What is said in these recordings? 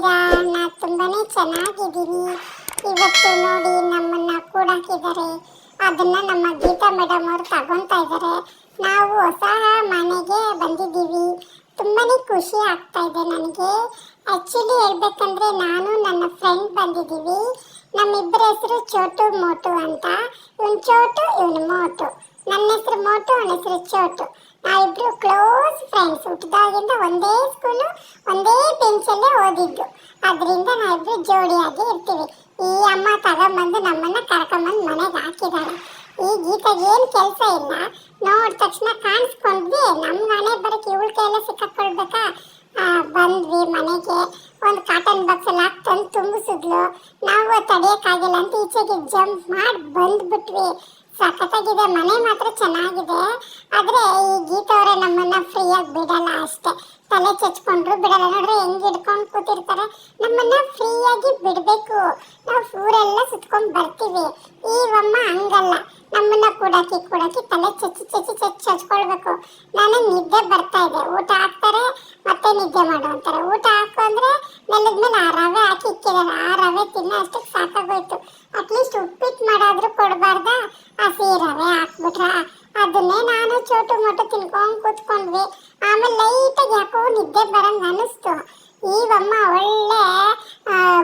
ಹೇಗಿದ್ದೀರಾ ನಾ ತುಂಬಾನೇ ಚೆನ್ನಾಗಿದ್ದೀನಿ. ಇವತ್ತು ನೋಡಿ ನಮ್ಮನ್ನ ಕೂಡಾಕಿದ್ದಾರೆ. ಅದನ್ನ ನಮ್ಮ ಗೀತಾ ಮೇಡಮ್ ಅವರು ತಗೊಂತಾ ಇದ್ದಾರೆ. ನಾವು ಹೊಸ ಮನೆಗೆ ಬಂದಿದ್ದೀವಿ. ತುಂಬಾನೇ ಖುಷಿ ಆಗ್ತಾ ಇದೆ ನನಗೆ. ಆ್ಯಕ್ಚುಲಿ ಹೇಳ್ಬೇಕಂದ್ರೆ ನಾನು ನನ್ನ ಫ್ರೆಂಡ್ ಬಂದಿದ್ದೀವಿ. ನಮ್ಮಿಬ್ಬರ ಹೆಸರು ಚೋಟು ಮೋಟು ಅಂತ. ಇವನ್ ಚೋಟು, ಇವನು ಮೋಟು. ನನ್ನ ಹೆಸರು ಮೋಟು, ಅವನ ಹೆಸರು ಚೋಟು. ನಾವಿಬ್ರು ಕ್ಲೋಸ್ ಫ್ರೆಂಡ್ಸ್ ಹುಟ್ಟಿದಾಗಿಂದ ಒಂದೇ ಸ್ಕೂಲು ಒಂದೇ ಬೆಂಚಲ್ಲೇ ಓದಿದ್ದು. ಅದರಿಂದ ನಾವಿಬ್ರು ಜೋಡಿಯಾಗಿ ಇರ್ತೀವಿ. ಈ ಅಮ್ಮ ತಗೊಂಬಂದು ನಮ್ಮನ್ನ ಕರ್ಕೊಂಬಂದು ಮನೆಗೆ ಹಾಕಿದ್ದಾರೆ ಈ ಗೀತೆಗೆ ಏನು ಕೆಲಸ ಇಲ್ಲ ನೋಡಿದ ತಕ್ಷಣ ಕಾಣಿಸ್ಕೊಂಡ್ವಿ. ನಮ್ಮ ಮನೆ ಬರೋಕ್ಕೆ ಇವಳ ಕೈಯಲ್ಲ ಸಿಕ್ಕಾಕೊಳ್ಬೇಕಾ? ಬಂದ್ವಿ ಮನೆಗೆ. ಒಂದು ಕಾಟನ್ ಬಾಕ್ಸ್ ಅಲ್ಲಿ ಹಾಕಿ ತಂದು ತುಂಬಿಸಿದ್ಲು. ನಾವು ತಡೆಯೋಕ್ಕಾಗಿಲ್ಲ ಅಂತ ಈಚೆಗೆ ಜಂಪ್ ಮಾಡಿ ಬಂದ್ಬಿಟ್ವಿ. ಸಖತ್ತಾಗಿದೆ ಮನೆ ಮಾತ್ರ ಚೆನ್ನಾಗಿದೆ. ಆದ್ರೆ ಈ ಗೀತವ್ರೆ ನಮ್ಮನ್ನ ಫ್ರೀಯಾಗಿ ಬಿಡಲ್ಲ ಅಷ್ಟೇ. ತಲೆ ಚಚ್ಕೊಂಡ್ರು ಬಿಡಲ್ಲ. ನೋಡ್ರಿ, ಹೆಂಗ್ ಹಿಡ್ಕೊಂಡು ಕೂತಿರ್ತಾರೆ. ನಮ್ಮನ್ನ ಫ್ರೀಯಾಗಿ ಬಿಡಬೇಕು. ನಾವು ಊರೆಲ್ಲ ಸುತ್ಕೊಂಡ್ ಬರ್ತೀವಿ. ಈ ಅಮ್ಮ ಹಂಗಲ್ಲ. ನಮ್ಮನ್ನ ಕೂಡಾಕಿ ಕೂಡಾಕಿ ತಲೆ ಚಚ್ಚಿ ಚಚ್ಚಿ ಚಚ್ಚಿ ಚಚ್ಕೊಳ್ಬೇಕು. ನನಗೆ ನಿದ್ದೆ ಬರ್ತಾ ಇದೆ. ಊಟ ಹಾಕ್ತಾರೆ, ಮತ್ತೆ ನಿದ್ದೆ ಮಾಡು ಅಂತಾರೆ. ಊಟ ಹಾಕು ಅಂದ್ರೆ ನೆಲದ ಮೇಲೆ ಆ ರವೆ ಹಾಕಿ ಇಕ್ಕಿದ್ದಾರೆ. ಆ ರವೆ ತಿನ್ನೋ ಅಷ್ಟಕ್ಕೆ ಸಾಕಾಗೋಯ್ತು. ಹಸಿ ರವೆ ಹಾಕ್ಬಿಟ್ರ ಅದನ್ನೇ ನಾನು ಚೋಟು ಮೊಟು ತಿನ್ಕೊಂಡ್ ಕೂತ್ಕೊಂಡ್ವಿ. ಆಮೇಲೆ ಲೈಟಾಗಿ ಯಾಕೋ ನಿದ್ದೆ ಬರಂಗ್ ಅನಿಸ್ತು. ಈವಮ್ಮ ಒಳ್ಳೆ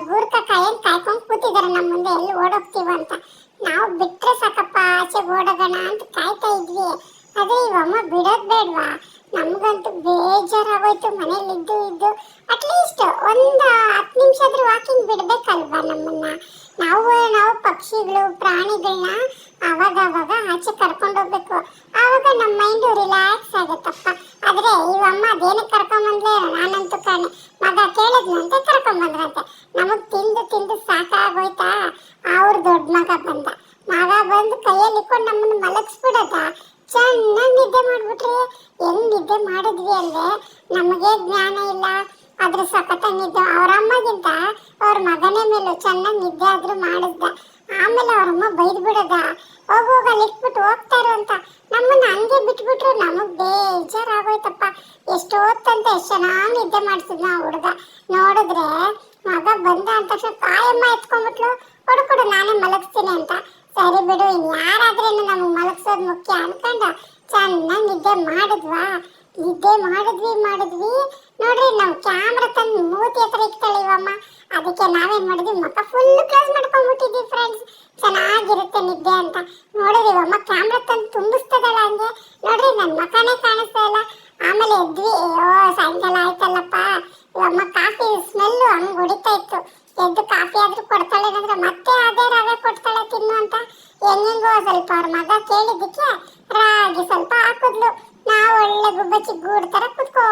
ಗೂರ್ಕ ಕಾಯ್ಕೊಂಡು ಕೂತಿದ್ದಾರೆ ನಮ್ಮ ಮುಂದೆ. ಎಲ್ಲಿ ಓಡೋಗ್ತೀವ ಅಂತ. ನಾವು ಬಿಟ್ರೆ ಸಾಕಪ್ಪ, ಆಚೆ ಓಡೋಗೋಣ ಅಂತ ಕಾಯ್ತಾ ಇದ್ವಿ. ಅದೇ ಇವಮ್ಮ ಬಿಡೋದ್ ಬೇಡ್ವಾ? ನಮ್ಗಂತೂ ಬೇಜಾರಾಗೋಯ್ತು, ಮನೇಲಿ ಇದ್ದು ಇದ್ದು. ಅಟ್ಲೀಸ್ಟ್ ಒಂದು ಹತ್ತು ನಿಮಿಷ ಆದ್ರೂ ವಾಕಿಂಗ್ ಬಿಡ್ಬೇಕಲ್ವಾ ನಮ್ಮನ್ನ? ನಾವು ನಾವು ಪಕ್ಷಿಗಳು ಪ್ರಾಣಿಗಳನ್ನ ಆವಾಗವಾಗ ಅವಾಗ ಆಚೆ ಕರ್ಕೊಂಡು ಹೋಗ್ಬೇಕು. ಆವಾಗ ನಮ್ಮ ಮೈಂಡು ರಿಲ್ಯಾಕ್ಸ್ ಆಗುತ್ತಪ್ಪ. ಆದ್ರೆ ಇವಮ್ಮ ಅದೇನಕ್ಕೆ ಕರ್ಕೊಂಬಂದ್ಲೆ? ನಾನಂತೂ ಕಾಣೆ. ಮಗ ಕೇಳಿದ್ನಂತೆ ಕರ್ಕೊಂಬಂದ್ರಂತೆ. ನಮಗ್ ತಿಂದು ತಿಂದು ಸಾಕಾಗೋಯ್ತಾ? ಅವ್ರ ದೊಡ್ಡ ಮಗ ಬಂದ. ಮಗ ಬಂದು ಕೈಯಲ್ಲಿ ಇಕ್ಕೊಂಡು ನಮ್ಮನ್ನ ಮಲಗಿಸ್ಬಿಡದ? ಚೆನ್ನಾಗಿ ನಿದ್ದೆ ಮಾಡ್ಬಿಟ್ರಿ? ಹೆಂಗ್ ನಿದ್ದೆ ಮಾಡಿದ್ವಿ ಅಂದ್ರೆ ನಮಗೆ ಜ್ಞಾನ ಇಲ್ಲ. ಆದ್ರೆ ಸಖತ್ತಾಗಿ ನಿದ್ದೆ ಅವ್ರ ಅಮ್ಮಗಿಂತ ಅವ್ರ ಮಗನೇ ಮೇಲೆ ಚೆನ್ನಾಗಿ ನಿದ್ದೆ ಆದ್ರೂ ಮಾಡಿಸ್ದ ಆಮೇಲೆ ಅವ್ರಮ್ಮ ಬೈದ್ ಬಿಡದ. ಹೋಗೋಗ ಅಲ್ಲಿ ಇಟ್ಬಿಟ್ಟು ಹೋಗ್ತಾರು ಅಂತ. ನಮ್ಮನ್ನ ಹಂಗೆ ಬಿಟ್ಬಿಟ್ರು. ನಮಗ್ ಬೇಜಾರಾಗೋಯ್ತಪ್ಪ. ಎಷ್ಟೊತ್ತಂತ ಎಷ್ಟು ಚೆನ್ನಾಗಿ ನಿದ್ದೆ ಮಾಡ್ತಿದ್ನ ಆ ಹುಡುಗ. ನೋಡಿದ್ರೆ ಮಗ ಬಂದ ಅಂತ ತಕ್ಷಣ ಕಾಯಮ್ಮ ಎತ್ಕೊಂಡ್ಬಿಟ್ಲು. ಕೊಡು ಕೊಡು ನಾನೇ ಮಲಗಿಸ್ತೀನಿ ಅಂತ. ಸರಿ ಬಿಡು, ಇನ್ ಯಾರಾದ್ರೂ ನಮಗೆ ಮಲಗಿಸೋದು ಮುಖ್ಯ ಅನ್ಕೊಂಡು ಚೆನ್ನಾಗಿ ನಿದ್ದೆ ಮಾಡಿದ್ವಾ? ನಿದ್ದೆ ಮಾಡಿದ್ವಿ ಮಾಡಿದ್ವಿ. ನೋಡ್ರಿ, ನಾವು ಕ್ಯಾಮ್ರಾ ತಂದು ಮೂತಿ ಹತ್ರ ಇಕ್ತಾಳೆ ಅದಕ್ಕೆ ನಾವೇನ್ ಮಾಡಿದ್ವಿ ಮಕ್ಕ ಫುಲ್ ಕ್ಲೋಸ್ ಮಾಡ್ಕೊಂಡ್ಬಿಟ್ಟಿದ್ವಿ ಫ್ರೆಂಡ್ಸ್ ಚೆನ್ನಾಗಿರುತ್ತೆ ನಿದ್ದೆ ಅಂತ. ನೋಡಿದ್ವಿ ಇವಮ್ಮ ಕ್ಯಾಮ್ರಾ ತಂದು ತುಂಬಿಸ್ತದಲ್ಲ ಹಂಗೆ. ನೋಡ್ರಿ ನನ್ನ ಮಕನೇ ಕಾಣಿಸ್ತಾ ಇಲ್ಲ. ಆಮೇಲೆ ಎದ್ವಿ. ಅಯ್ಯೋ, ಸಾಯಂಕಾಲ ಆಯ್ತಲ್ಲಪ್ಪ. ಇವಮ್ಮ ಕಾಫಿ ಸ್ಮೆಲ್ಲು ಹಂಗ್ ಹೊಡಿತಾ ಇತ್ತು. ಎದ್ದು ಕಾಫಿ ಆದ್ರೂ ಕೊಡ್ತಾಳೆ ಅಂದ್ರೆ ಮತ್ತೆ ಅದೇ ರವೆ ಕೊಡ್ತಾಳೆ. ಹೆಂಗೆಂಗೋ ಸ್ವಲ್ಪ ಅವ್ರ ಮಗ ಕೇಳಿದ್ದಕ್ಕೆ ರಾಗಿ ಸ್ವಲ್ಪ ಹಾಕಿದ್ಲು. ನಾವು ಒಳ್ಳೆ ಗುಬ್ಬಚ್ಚಿ ಗೂಡ್ ಥರ ಕುತ್ಕೊ